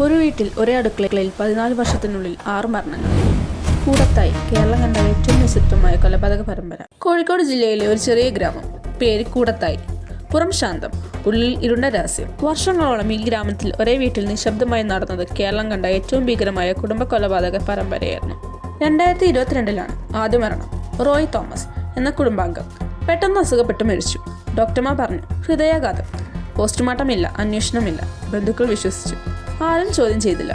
ഒരു വീട്ടിൽ ഒരേ അടുക്കളയിൽ പതിനാല് വർഷത്തിനുള്ളിൽ ആറ് മരണങ്ങൾ. കൂടത്തായി കേരളം കണ്ട ഏറ്റവും നിശബ്ദമായ കൊലപാതക പരമ്പര. കോഴിക്കോട് ജില്ലയിലെ ഒരു ചെറിയ ഗ്രാമം. പേര് കൂടത്തായി. പുറം ശാന്തം. ഉള്ളിൽ ഇരുണ്ട രഹസ്യം. വർഷങ്ങളോളം ഈ ഗ്രാമത്തിൽ ഒരേ വീട്ടിൽ നിശബ്ദമായി നടന്നത് കേരളം കണ്ട ഏറ്റവും ഭീകരമായ കുടുംബ കൊലപാതക പരമ്പരയായിരുന്നു. രണ്ടായിരത്തി ഇരുപത്തിരണ്ടിലാണ് ആദ്യ മരണം. റോയ് തോമസ് എന്ന കുടുംബാംഗം പെട്ടെന്ന് അസുഖപ്പെട്ട് മരിച്ചു. ഡോക്ടർമാർ പറഞ്ഞു ഹൃദയാഘാതം. പോസ്റ്റ്മോർട്ടം ഇല്ല അന്വേഷണമില്ല. ബന്ധുക്കൾ വിശ്വസിച്ചു. ആരും ചോദ്യം ചെയ്തില്ല.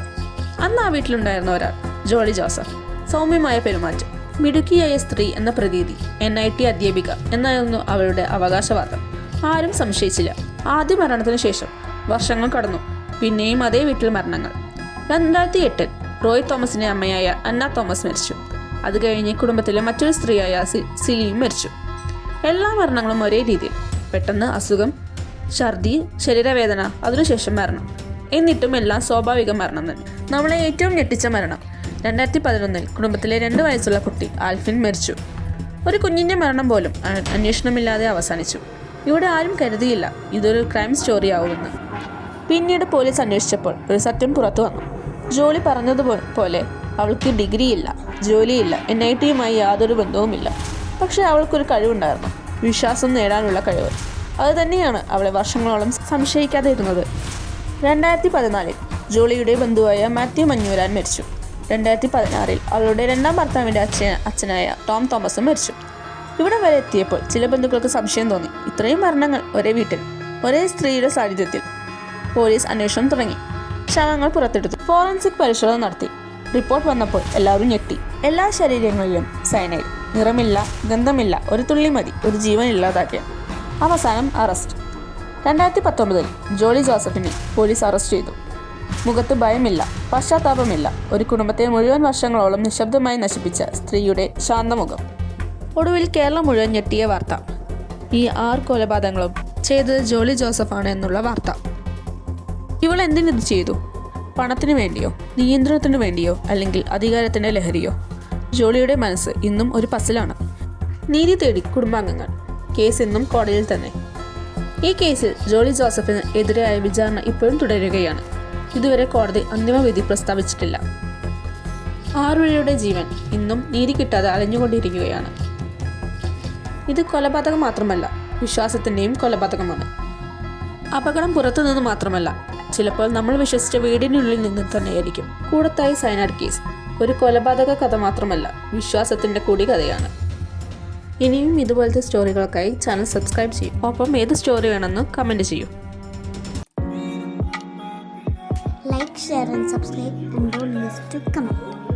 അന്ന് ആ വീട്ടിലുണ്ടായിരുന്ന ഒരാൾ ജോളി ജോസഫ്. സൗമ്യമായ പെരുമാറ്റം. മിടുക്കിയായ സ്ത്രീ എന്ന പ്രതീതി എൻ ഐ ടി അധ്യാപിക എന്നായിരുന്നു അവരുടെ അവകാശവാദം. ആരും സംശയിച്ചില്ല. ആദ്യ മരണത്തിന് ശേഷം വർഷങ്ങൾ കടന്നു. പിന്നെയും അതേ വീട്ടിൽ മരണങ്ങൾ. രണ്ടായിരത്തി എട്ടിൽ റോയ് തോമസിന്റെ അമ്മയായ അന്ന തോമസ് മരിച്ചു. അത് കഴിഞ്ഞ് കുടുംബത്തിലെ മറ്റൊരു സ്ത്രീയായ സിലിയും മരിച്ചു. എല്ലാ മരണങ്ങളും ഒരേ രീതിയിൽ. പെട്ടെന്ന് അസുഖം ഛർദി ശരീരവേദന അതിനുശേഷം മരണം. എന്നിട്ടും എല്ലാം സ്വാഭാവിക മരണം തന്നെ. നമ്മളെ ഏറ്റവും ഞെട്ടിച്ച മരണം. രണ്ടായിരത്തി പതിനൊന്നിൽ കുടുംബത്തിലെ രണ്ട് വയസ്സുള്ള കുട്ടി ആൽഫിൻ മരിച്ചു. ഒരു കുഞ്ഞിന്റെ മരണം പോലും അന്വേഷണമില്ലാതെ അവസാനിച്ചു. ഇവിടെ ആരും കരുതിയില്ല ഇതൊരു ക്രൈം സ്റ്റോറി ആവുമെന്ന് പിന്നീട് പോലീസ് അന്വേഷിച്ചപ്പോൾ ഒരു സത്യം പുറത്തു വന്നു. ജോലി പറഞ്ഞതുപോലെ അവൾക്ക് ഡിഗ്രിയില്ല ജോലിയില്ല എൻ ഐ ടിയുമായി യാതൊരു ബന്ധവുമില്ല. പക്ഷേ അവൾക്കൊരു കഴിവുണ്ടായിരുന്നു വിശ്വാസം നേടാനുള്ള കഴിവ്. അത് തന്നെയാണ് അവളെ വർഷങ്ങളോളം സംശയിക്കാതെ ഇരുന്നത് രണ്ടായിരത്തി പതിനാലിൽ ജോളിയുടെ ബന്ധുവായ മാത്യു മഞ്ഞൂരാൻ മരിച്ചു. രണ്ടായിരത്തി പതിനാറിൽ അവളുടെ രണ്ടാം ഭർത്താവിന്റെ അച്ഛൻ അച്ഛനായ ടോം തോമസും മരിച്ചു. ഇവിടെ വരെ എത്തിയപ്പോൾ ചില ബന്ധുക്കൾക്ക് സംശയം തോന്നി. ഇത്രയും മരണങ്ങൾ ഒരേ വീട്ടിൽ ഒരേ സ്ത്രീയുടെ സാന്നിധ്യത്തിൽ പോലീസ് അന്വേഷണം തുടങ്ങി. ശവങ്ങൾ പുറത്തെടുത്തു. ഫോറൻസിക് പരിശോധന നടത്തി. റിപ്പോർട്ട് വന്നപ്പോൾ എല്ലാവരും ഞെട്ടി. എല്ലാ ശരീരങ്ങളിലും സൈനൈഡ് നിറമില്ല ഗന്ധമില്ല ഒരു തുള്ളി മതി ഒരു ജീവൻ ഇല്ലാതാക്കിയ അവസാനം അറസ്റ്റ്. രണ്ടായിരത്തി പത്തൊമ്പതിൽ ജോളി ജോസഫിനെ പോലീസ് അറസ്റ്റ് ചെയ്തു. മുഖത്ത് ഭയമില്ല പശ്ചാത്താപമില്ല. ഒരു കുടുംബത്തെ മുഴുവൻ വർഷങ്ങളോളം നിശബ്ദമായി നശിപ്പിച്ച സ്ത്രീയുടെ ശാന്തമുഖം. ഒടുവിൽ കേരളം മുഴുവൻ ഞെട്ടിയ വാർത്ത. ഈ ആറ് കൊലപാതകങ്ങളും ചെയ്തത് ജോളി ജോസഫാണ് എന്നുള്ള വാർത്ത. ഇവൾ എന്തിനിത് ചെയ്തു? പണത്തിനു വേണ്ടിയോ നിയന്ത്രണത്തിനു വേണ്ടിയോ അല്ലെങ്കിൽ അധികാരത്തിന്റെ ലഹരിയോ? ജോളിയുടെ മനസ്സ് ഇന്നും ഒരു പസിലാണ്. നീതി തേടി കുടുംബാംഗങ്ങൾ കേസ് ഇന്നും കോടതിയിൽ തന്നെ. ഈ കേസിൽ ജോളി ജോസഫിന് എതിരായ വിചാരണ ഇപ്പോഴും തുടരുകയാണ്. ഇതുവരെ കോടതി അന്തിമ വിധി പ്രസ്താവിച്ചിട്ടില്ല. ആറുവഴിയുടെ ജീവൻ ഇന്നും നീതി കിട്ടാതെ അലഞ്ഞുകൊണ്ടിരിക്കുകയാണ്. ഇത് കൊലപാതകം മാത്രമല്ല വിശ്വാസത്തിന്റെയും കൊലപാതകമാണ്. അപകടം പുറത്തുനിന്ന് മാത്രമല്ല ചിലപ്പോൾ നമ്മൾ വിശ്വസിച്ച വീടിനുള്ളിൽ നിന്ന് തന്നെയായിരിക്കും. കൂടത്തായി സൈനാഡ് കേസ് ഒരു കൊലപാതക കഥ മാത്രമല്ല വിശ്വാസത്തിന്റെ കൂടി കഥയാണ് ഇനിയും ഇതുപോലത്തെ സ്റ്റോറികൾക്കായി ചാനൽ സബ്സ്ക്രൈബ് ചെയ്യും ഒപ്പം ഏത് സ്റ്റോറി വേണമെന്ന് കമന്റ് ചെയ്യൂ like share and subscribe and don't miss to comment.